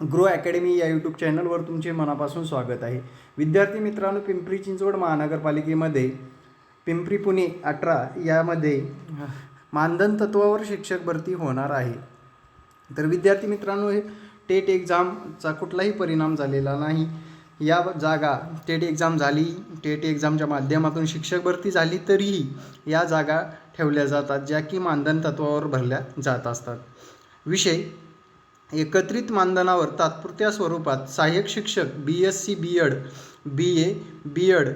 Grow academy या YouTube चॅनलवर तुमचे मनापासून स्वागत आहे. विद्यार्थी मित्रांनो पिंपरी चिंचवड महानगरपालिकेमध्ये पिंपरी पुणे अठरा यामध्ये मानधन तत्वावर शिक्षक भरती होणार आहे. तर विद्यार्थी मित्रांनो हे टेट एक्झामचा कुठलाही परिणाम झालेला नाही. या जागा टेट एक्झाम झाली टेट एक्झामच्या माध्यमातून शिक्षक भरती झाली तरीही या जागा ठेवल्या जातात ज्या की मानधन तत्वावर भरल्या जात असतात. विषय एकत्रित मानधनावर तात्पुरत्या स्वरूपात सहाय्यक शिक्षक B S C B Ed B A B Ed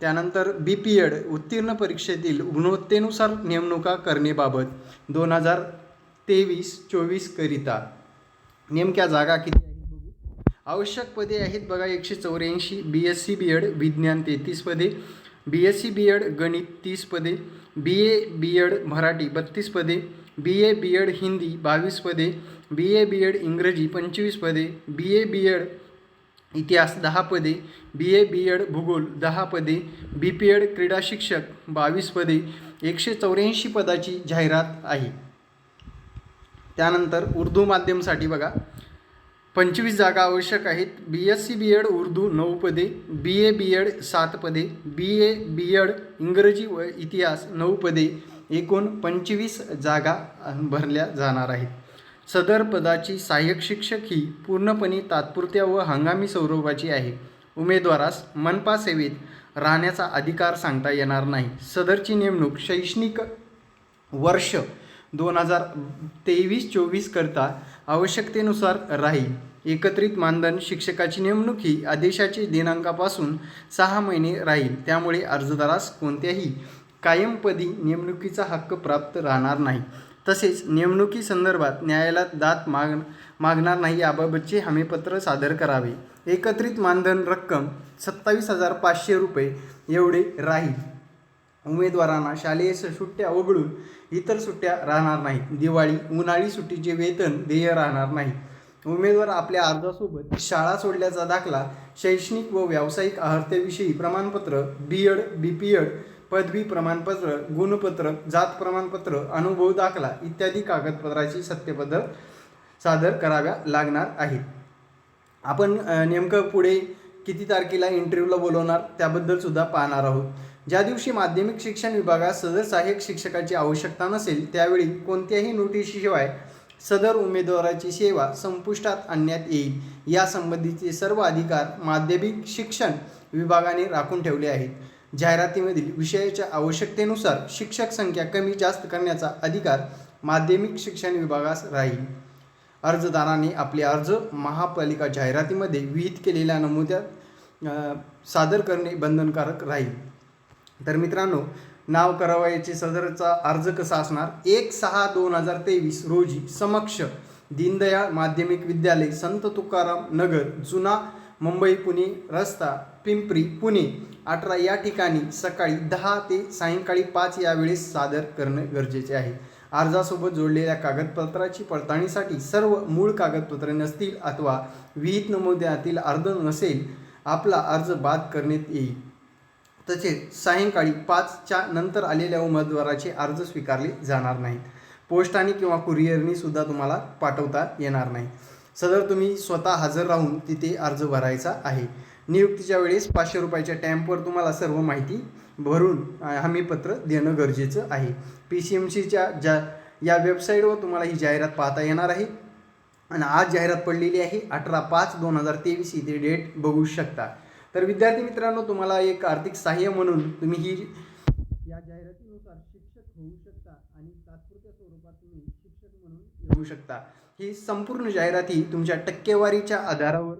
त्यानंतर बी पी एड उत्तीर्ण परीक्षेतील गुणवत्तेनुसार नेमणुका करणेबाबत दोन हजार तेवीस चोवीसकरिता नेमक्या जागा किती आहेत बघू. आवश्यक पदे आहेत बघा एकशे चौऱ्याऐंशी B S C B Ed विज्ञान तेहतीस पदे B S C B Ed गणित तीस पदे बी ए बी एड मराठी बत्तीस पदे बी ए बी एड हिंदी बावीस पदे बी ए बी एड इंग्रजी पंचवीस पदे बी ए बी एड इतिहास दहा पदे बी ए बी एड भूगोल दहा पदे बी पी एड क्रीडा शिक्षक बावीस पदे एकशे चौऱ्याऐंशी पदाची जाहिरात आहे. त्यानंतर उर्दू माध्यमसाठी बघा. पंचवीस जागा आवश्यक आहेत. B S C B Ed Urdu नऊ पदे बी ए बी एड सात पदे बी ए बी एड इंग्रजी व इतिहास नऊ पदे एकूण पंचवीस जागा भरल्या जाणार आहेत. सदर पदाची सहाय्यक शिक्षक ही पूर्णपणे तात्पुरत्या व हंगामी स्वरूपाची आहे. उमेदवारास मनपा सेवेत राहण्याचा अधिकार सांगता येणार नाही. सदरची नेमणूक शैक्षणिक वर्ष दोन हजार तेवीस चोवीस करता आवश्यकतेनुसार राहील. एकत्रित मानधन शिक्षकाची नेमणूक ही आदेशाची दिनांकापासून सहा महिने राहील. त्यामुळे अर्जदारास कोणत्याही कायमपदी नेमणुकीचा हक्क प्राप्त राहणार नाही. तसेच नेमणुकी संदर्भात न्यायालयात दात माग मागणार नाही याबाबतचे हमीपत्र सादर करावे. एकत्रित मानधन रक्कम सत्तावीस हजार पाचशे रुपये एवढे राहील. उमेदवारांना शालेय सुट्ट्या वगळून इतर सुट्ट्या राहणार नाहीत. दिवाळी उन्हाळी सुट्टीचे वेतन देय राहणार नाही. उमेदवार आपल्या अर्जासोबत शाळा सोडल्याचा दाखला शैक्षणिक व व्यावसायिक अर्हतेविषयी प्रमाणपत्र B Ed B P Ed पदवी प्रमाणपत्र गुणपत्र जात प्रमाणपत्र अनुभव दाखला इत्यादी कागदपत्राची सत्यपत्र सादर कराव्या लागणार आहेत. आपण नेमकं पुढे किती तारखेला इंटरव्ह्यूला बोलवणार त्याबद्दल सुद्धा पाहणार आहोत. ज्या दिवशी माध्यमिक शिक्षण विभागात सदर सहाय्यक शिक्षकाची आवश्यकता नसेल त्यावेळी कोणत्याही नोटीसशिवाय सदर उमेदवाराची सेवा संपुष्टात आणण्यात येईल. यासंबंधीचे सर्व अधिकार माध्यमिक शिक्षण विभागाने राखून ठेवले आहेत. जाहिरातीमधील विषयाच्या आवश्यकतेनुसार शिक्षक संख्या कमी जास्त करण्याचा अधिकार माध्यमिक शिक्षण विभागास राहील. अर्जदाराने आपले अर्ज महापालिका जाहिरातीमध्ये विहित केलेल्या नमुद्यात सादर करणे बंधनकारक राहील. तर मित्रांनो नाव करावयाचे सदरचा अर्ज कसा असणार? एक सहा दोन हजार तेवीस रोजी समक्ष दीनदयाळ माध्यमिक विद्यालय संत तुकाराम नगर जुना मुंबई पुणे रस्ता पिंपरी पुणे अठरा या ठिकाणी सकाळी दहा ते सायंकाळी पाच या वेळेस सादर करणं गरजेचे आहे. अर्जासोबत जोडलेल्या कागदपत्राची पडताळणीसाठी सर्व मूळ कागदपत्रे नसतील अथवा विहित नमुद्यातील अर्ज नसेल आपला अर्ज बाद करण्यात येईल. तसेच सायंकाळी पाचच्या नंतर आलेल्या उमेदवाराचे अर्ज स्वीकारले जाणार नाहीत. पोस्टाने किंवा कुरिअरनी सुद्धा तुम्हाला पाठवता येणार नाही. सदर तुम्ही स्वतः हजर राहून तिथे अर्ज भरायचा आहे. नियुक्तीच्या वेळेस पाचशे रुपयाच्या टॅम्पवर तुम्हाला सर्व माहिती भरून हमीपत्र देणं गरजेचं आहे. पी सी एम सीच्या ज्या या वेबसाईटवर तुम्हाला ही जाहिरात पाहता येणार आहे. आणि आज जाहिरात पडलेली आहे अठरा पाच दोन हजार तेवीस ही ते डेट बघू शकता. तर विद्यार्थी मित्रांनो तुम्हाला एक आर्थिक सहाय्य म्हणून तुम्ही ही या जाहिरातीनुसार शिक्षक होऊ शकता आणि तात्पुरत्या स्वरूपात तुम्ही शिक्षक म्हणून येऊ शकता. ही संपूर्ण जाहिरात ही तुमच्या टक्केवारीच्या आधारावर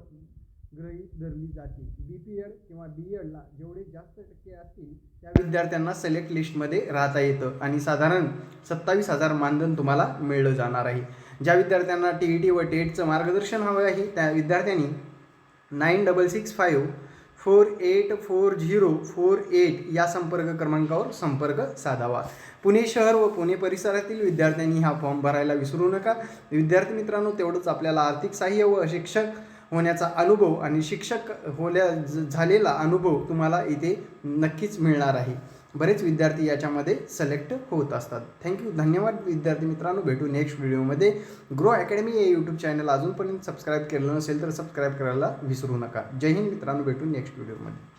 गृहीत धरली जाते बी पी एड किंवा बी एडला जेवढे जास्त टक्के असतील त्या विद्यार्थ्यांना सिलेक्ट लिस्टमध्ये राहता येतं आणि साधारण सत्तावीस हजार मानधन तुम्हाला मिळलं जाणार आहे. ज्या विद्यार्थ्यांना टी ई टी व टेटचं मार्गदर्शन हवं आहे त्या विद्यार्थ्यांनी nine double six five four eight four zero four eight या संपर्क क्रमांकावर संपर्क साधावा. पुणे शहर व पुणे परिसरातील विद्यार्थ्यांनी हा फॉर्म भरायला विसरू नका. विद्यार्थी मित्रांनो तेवढंच आपल्याला आर्थिक सहाय्य व शिक्षक होण्याचा अनुभव आणि शिक्षक होल्या ज- झालेला अनुभव तुम्हाला इथे नक्कीच मिळणार आहे. बरेच विद्यार्थी याच्यामध्ये सिलेक्ट होत असतात. थँक्यू धन्यवाद विद्यार्थी मित्रांनो. भेटू नेक्स्ट व्हिडिओमध्ये ग्रो अकॅडमी हे यूट्यूब चॅनल अजूनपर्यंत सबस्क्राईब केलं नसेल तर सबस्क्राईब करायला विसरू नका. जय हिंद मित्रांनो. भेटू नेक्स्ट व्हिडिओमध्ये